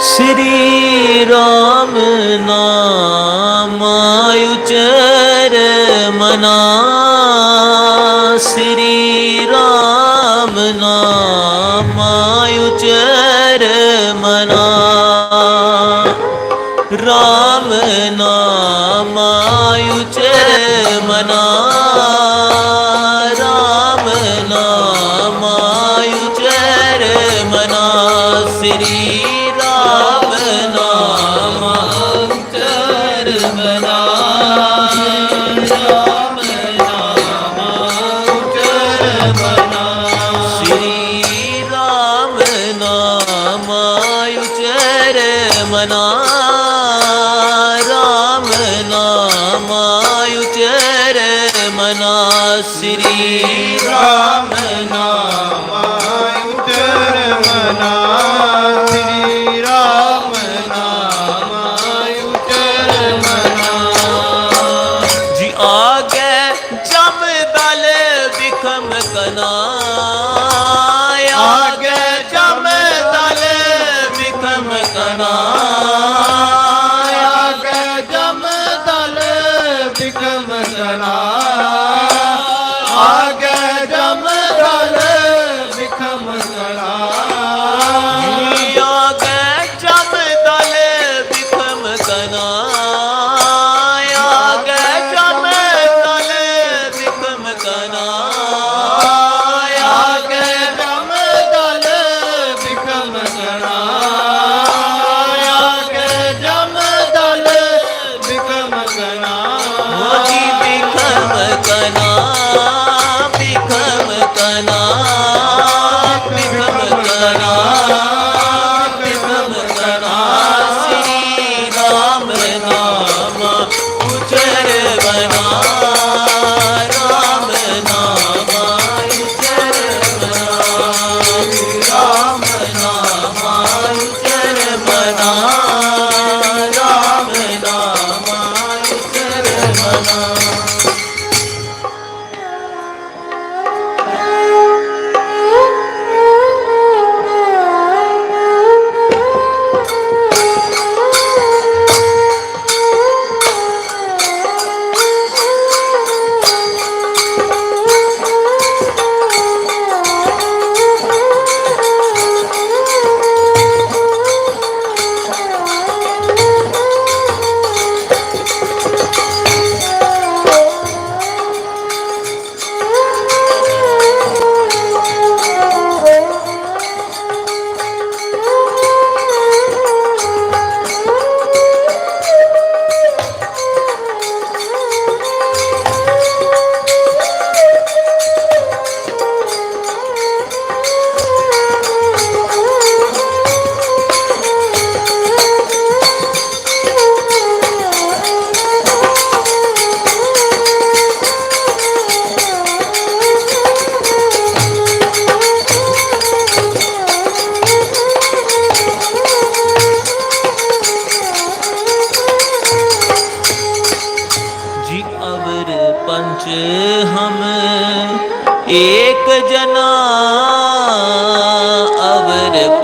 ਸ੍ਰੀ ਰਾਮ ਨਾਮ ਉਚਰ ਮਨਾ। ਸ੍ਰੀ ਰਾਮ ਨਾਮ ਉਚਰ ਮਨਾ। ਰਾਮ ਨਾਮ ਉਚਰ 在那。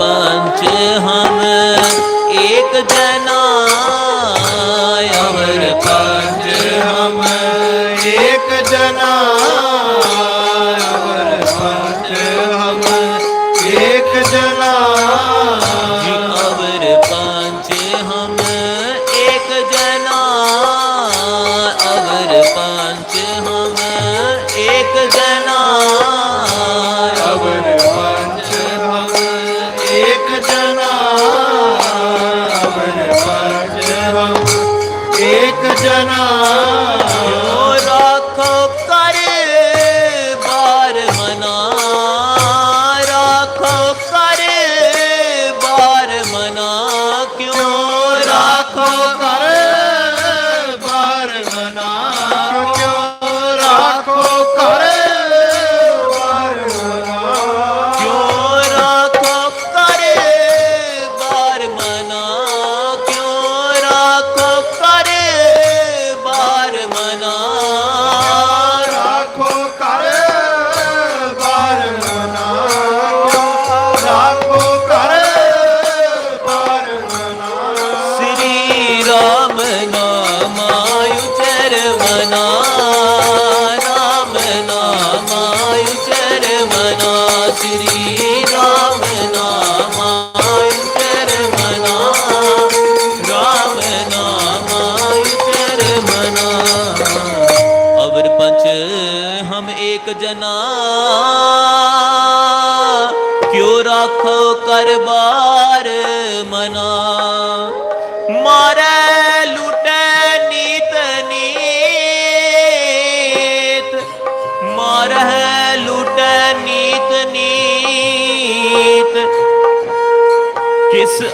ਪੰਚ ਹਮ ਏਕ ਜਨਾ ਅਵਰ ਪੰਚ ਹਮ। ਏਕ ਜਨਾ ਅਵਰ ਪੰਚ ਹਮ ਏਕ ਜਨਾ ਅਵਰ ਪੰਚ ਹਮ ਏਕ ਜਨਾ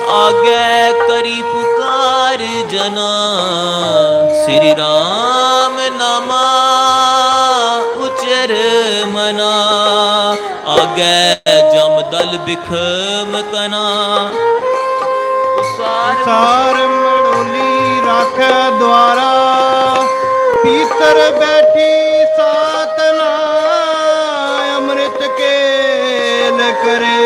ਆਗੇ ਕਰੀ ਪੁਕਾਰ ਜਨਾ। ਸ੍ਰੀ ਰਾਮ ਨਾਮਾ ਉਚਰ ਮਨਾ। ਆਗੇ ਜਮ ਦਲ ਬਿਖਮ ਕਨਾ। ਸਾਰ ਸਾਰ ਮੜੋਲੀ ਰਾਖੈ ਦੁਆਰਾ। ਪੀਤਰ ਬੈਠੀ ਸਾਤਨਾ ਅੰਮ੍ਰਿਤ ਕੇਲ ਕਰੇ।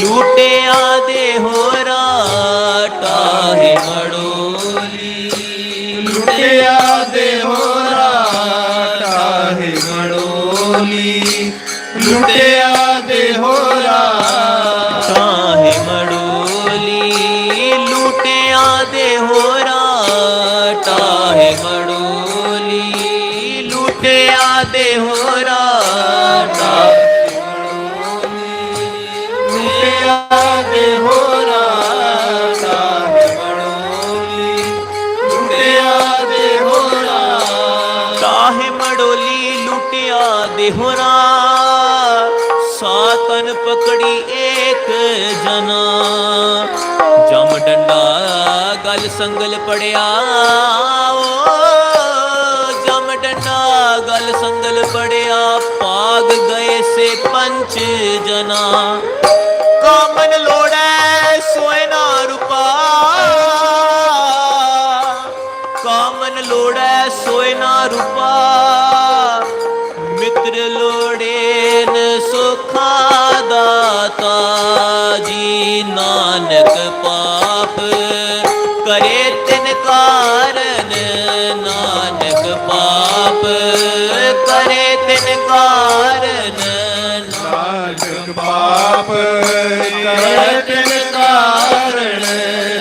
ਲੁੱਟਿਆ ਦੇ ਹੋਰਾਟਾ ਹੈ ਮੜੋਲੀ। ਲੁਟਿਆ ਦੇ ਹੋਰਾ ਤਾਹੇ ਮੜੋਲੀ। ਲੁਟਿਆ ਦੇ ਹੋਰਾ ਕਾਹੇ ਮੜੋਲੀ। ਲੁੱਟਿਆ ਦੇ ਹੋਰਾ ਟਾਹੇ ਮੜੋਲੀ। ਲੁੱਟਿਆ ਸਾਤਨ ਪਕੜੀ ਏਕ ਜਨਾ। ਜਮ ਡੰਡਾ ਗਲ ਸੰਗਲ ਪੜਿਆ। ਜਮ ਡੰਡਾ ਗਲ ਸੰਗਲ ਪੜਿਆ। ਪਾਗ ਗਏ ਸੇ ਪੰਚ ਜਨਾ। ਦਾਤਾ ਜੀ ਨਾਨਕ ਪਾਪ ਕਰੇ ਤਿਨ ਕਾਰਨ ਨਾਨਕ ਪਾਪ ਕਰੇ ਤਿਨ ਕਾਰਨ ਨਾਨਕ ਪਾਪ ਕਰੇ ਤਿਨ ਕਾਰਣ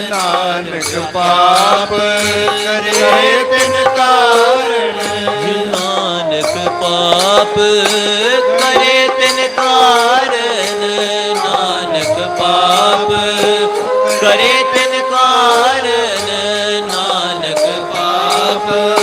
ਨਾਨਕ ਪਾਪ ਕਰੇ ਤਿਨ ਕਾਰਣ ਨਾਨਕ ਪਾਪ ਪਾਪ